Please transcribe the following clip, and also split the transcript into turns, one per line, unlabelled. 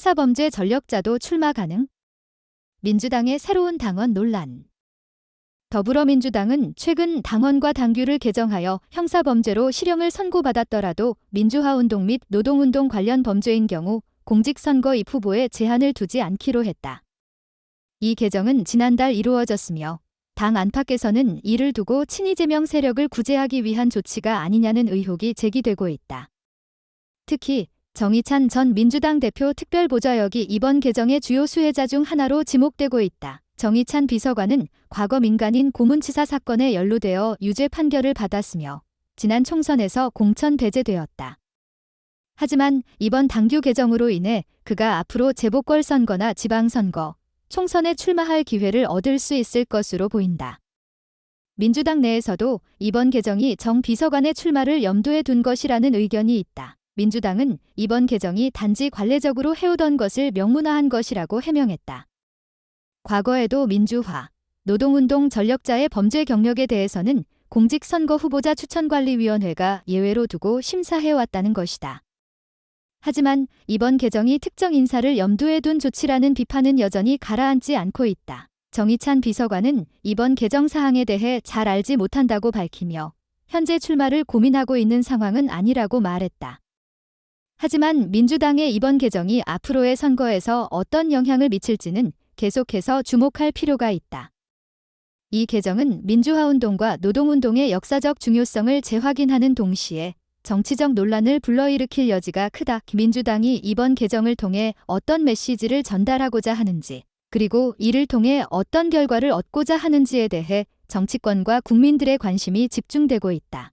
형사범죄 전력자도 출마 가능? 민주당의 새로운 당원 논란. 더불어민주당은 최근 당원과 당규를 개정하여 형사범죄로 실형을 선고받았더라도 민주화운동 및 노동운동 관련 범죄인 경우 공직선거 입 후보에 제한을 두지 않기로 했다. 이 개정은 지난달 이루어졌으며 당 안팎에서는 이를 두고 친이재명 세력을 구제하기 위한 조치가 아니냐는 의혹이 제기되고 있다. 특히 정의찬 전 민주당 대표 특별보좌역이 이번 개정의 주요 수혜자 중 하나로 지목되고 있다. 정의찬 비서관은 과거 민간인 고문치사 사건에 연루되어 유죄 판결을 받았으며 지난 총선에서 공천 배제되었다. 하지만 이번 당규 개정으로 인해 그가 앞으로 재보궐 선거나 지방선거, 총선에 출마할 기회를 얻을 수 있을 것으로 보인다. 민주당 내에서도 이번 개정이 정 비서관의 출마를 염두에 둔 것이라는 의견이 있다. 민주당은 이번 개정이 단지 관례적으로 해오던 것을 명문화한 것이라고 해명했다. 과거에도 민주화, 노동운동 전력자의 범죄 경력에 대해서는 공직선거 후보자 추천관리위원회가 예외로 두고 심사해왔다는 것이다. 하지만 이번 개정이 특정 인사를 염두에 둔 조치라는 비판은 여전히 가라앉지 않고 있다. 정의찬 비서관은 이번 개정 사항에 대해 잘 알지 못한다고 밝히며 현재 출마를 고민하고 있는 상황은 아니라고 말했다. 하지만 민주당의 이번 개정이 앞으로의 선거에서 어떤 영향을 미칠지는 계속해서 주목할 필요가 있다. 이 개정은 민주화운동과 노동운동의 역사적 중요성을 재확인하는 동시에 정치적 논란을 불러일으킬 여지가 크다. 민주당이 이번 개정을 통해 어떤 메시지를 전달하고자 하는지, 그리고 이를 통해 어떤 결과를 얻고자 하는지에 대해 정치권과 국민들의 관심이 집중되고 있다.